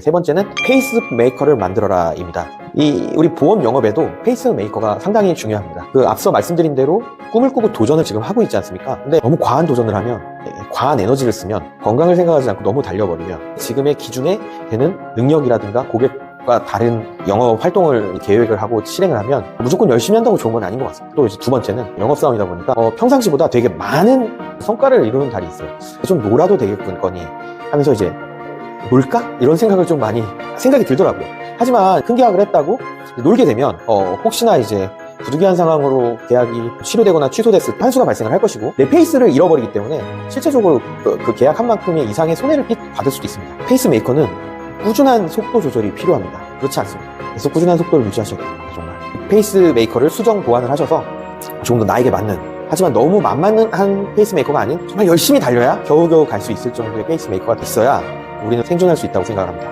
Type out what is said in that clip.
세 번째는 페이스메이커를 만들어라 입니다. 이 우리 보험 영업에도 페이스메이커가 상당히 중요합니다. 그 앞서 말씀드린 대로 꿈을 꾸고 도전을 지금 하고 있지 않습니까? 근데 너무 과한 도전을 하면 예, 과한 에너지를 쓰면 건강을 생각하지 않고 너무 달려버리면 지금의 기준에 되는 능력이라든가 고객 과 다른 영업 활동을 계획을 하고 실행을 하면 무조건 열심히 한다고 좋은 건 아닌 것 같습니다. 또 이제 두 번째는 영업 사원이다 보니까 어, 평상시보다 되게 많은 성과를 이루는 달이 있어요. 좀 놀아도 되겠거니 하면서 이제 놀까? 이런 생각을 좀 많이 생각이 들더라고요. 하지만 큰 계약을 했다고 놀게 되면 어, 혹시나 이제 부득이한 상황으로 계약이 취소되거나 취소됐을 때 한수가 발생을 할 것이고 내 페이스를 잃어버리기 때문에 실제적으로 그, 그 계약한 만큼의 이상의 손해를 빚- 받을 수도 있습니다. 페이스메이커는 꾸준한 속도 조절이 필요합니다. 그렇지 않습니다. 계속 꾸준한 속도를 유지하셔야 됩니다. 정말 페이스메이커를 수정 보완을 하셔서 조금 더 나에게 맞는 하지만 너무 만만한 페이스메이커가 아닌 정말 열심히 달려야 겨우겨우 갈 수 있을 정도의 페이스메이커가 됐어야 우리는 생존할 수 있다고 생각을 합니다.